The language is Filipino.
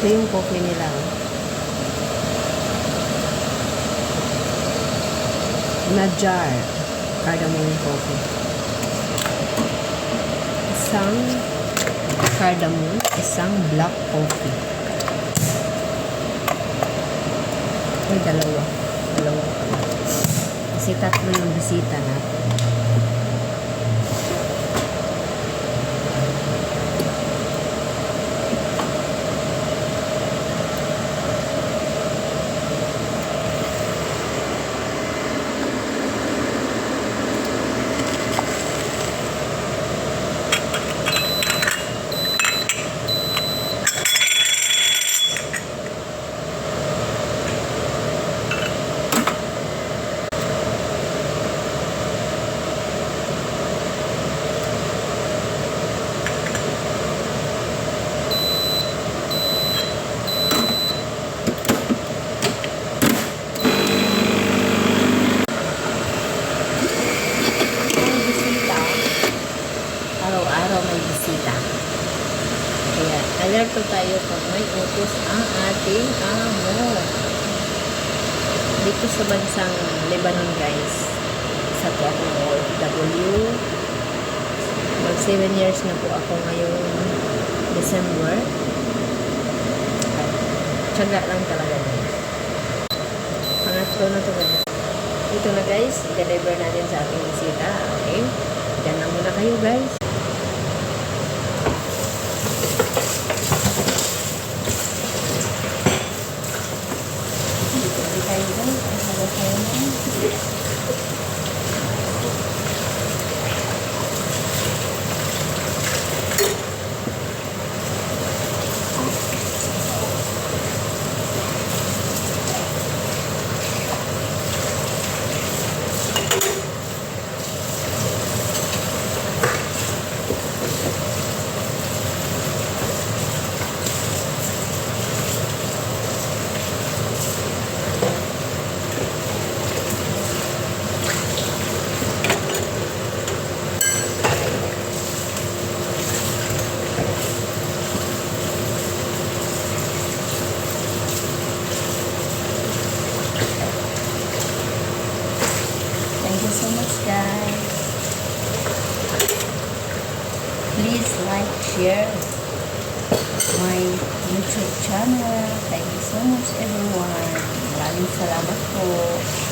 Ito yung coffee nila. Na jar. Cardamom coffee. Isang cardamom, isang black coffee. Ay, dalawa. Dalawa pala. Kasi tatlo yung bisita natin. May bisita. Araw-araw may bisita. Kaya, alerto tayo pag may utos ang ating amo. Dito sa bansang Lebanon, guys. Isa po akong OFW. Mag 7 years na po ako ngayong December. At Tsaga lang talaga guys. Pangatlo na to guys. Ito na guys, i-deliver natin sa ating bisita. Okay? Diyan na muna kayo guys. Guys. Ang you so much guys. Please like, share my YouTube channel. Thank you so much everyone. Maraming salamat po.